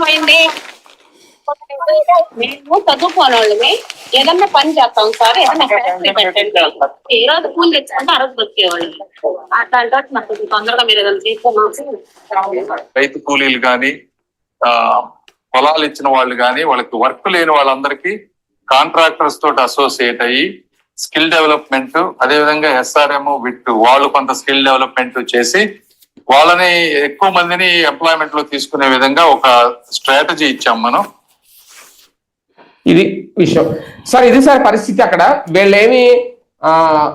పోయింది. మేము చదువుకోని వాళ్ళమే ఏదన్నా పని చేస్తాం సార్ ఏదన్నా ఫ్యాక్టరీ పెట్టండి. ఏ రోజు కూలి తెచ్చుకుంటే ఆ రోజు బతికేవాళ్ళు. అట్లాంటి వాటి నాకు తొందరగా మీరు ఏదైనా తీసుకున్నాం రైతు కూలీలు కానీ పొలాలు ఇచ్చిన వాళ్ళు కానీ వాళ్ళకి వర్క్ లేని వాళ్ళందరికీ కాంట్రాక్టర్స్ తోటి అసోసియేట్ అయ్యి స్కిల్ డెవలప్మెంట్ అదేవిధంగా ఎస్ఆర్ఎం విట్ వాళ్ళు కొంత స్కిల్ డెవలప్మెంట్ చేసి వాళ్ళని ఎక్కువ మందిని ఎంప్లాయ్మెంట్లో తీసుకునే విధంగా ఒక స్ట్రాటజీ ఇచ్చాం మనం. ఇది విషయం. సార్ ఇది సార్ పరిస్థితి అక్కడ. వీళ్ళేమి ఆ,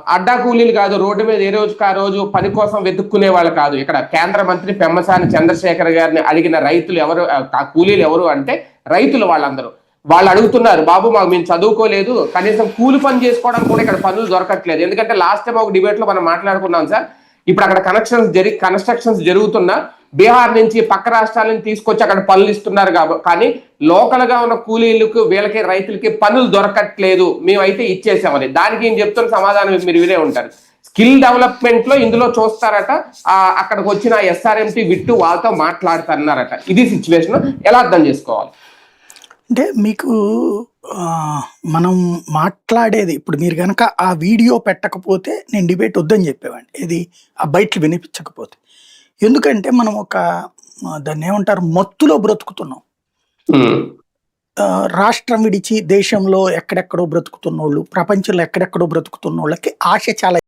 అడ్డా కూలీలు కాదు రోడ్డు మీద ఏ రోజు ఆ రోజు పని కోసం వెతుక్కునే వాళ్ళు కాదు. ఇక్కడ కేంద్ర మంత్రి పెమ్మసాని చంద్రశేఖర్ గారిని అడిగిన రైతులు ఎవరు ఆ కూలీలు ఎవరు అంటే రైతులు వాళ్ళందరూ. వాళ్ళు అడుగుతున్నారు బాబు మాకు మేము చదువుకోలేదు కనీసం కూలి పని చేసుకోవడానికి కూడా ఇక్కడ పనులు దొరకట్లేదు. ఎందుకంటే లాస్ట్ టైం ఒక డిబేట్లో మనం మాట్లాడుకున్నాం సార్ ఇప్పుడు అక్కడ కనెక్షన్స్ జరి కన్స్ట్రక్షన్స్ జరుగుతున్నా బీహార్ నుంచి పక్క రాష్ట్రాలను తీసుకొచ్చి అక్కడ పనులు ఇస్తున్నారు కాబట్టి కానీ లోకల్గా ఉన్న కూలీలకు వీళ్ళకి రైతులకి పనులు దొరకట్లేదు. మేమైతే ఇచ్చేసామని. దానికి ఏం చెప్తున్న సమాధానం మీరు వినే ఉంటారు. స్కిల్ డెవలప్మెంట్లో ఇందులో చూస్తారట. అక్కడికి వచ్చిన ఎస్ఆర్ఎంటీ విట్టు వాళ్ళతో మాట్లాడుతున్నారట. ఇది సిచ్యువేషన్ ఎలా అర్థం చేసుకోవాలి? అంటే మీకు మనం మాట్లాడేది ఇప్పుడు మీరు కనుక ఆ వీడియో పెట్టకపోతే నేను డిబేట్ వద్దని చెప్పేవాడిని. ఇది ఆ బయటలు వినిపించకపోతే. ఎందుకంటే మనం ఒక దాన్ని ఏమంటారు? మత్తులో బ్రతుకుతున్నాం. రాష్ట్రం విడిచి దేశంలో ఎక్కడెక్కడో బ్రతుకుతున్న వాళ్ళు ప్రపంచంలో ఎక్కడెక్కడో బ్రతుకుతున్న వాళ్ళకి ఆశ చాలా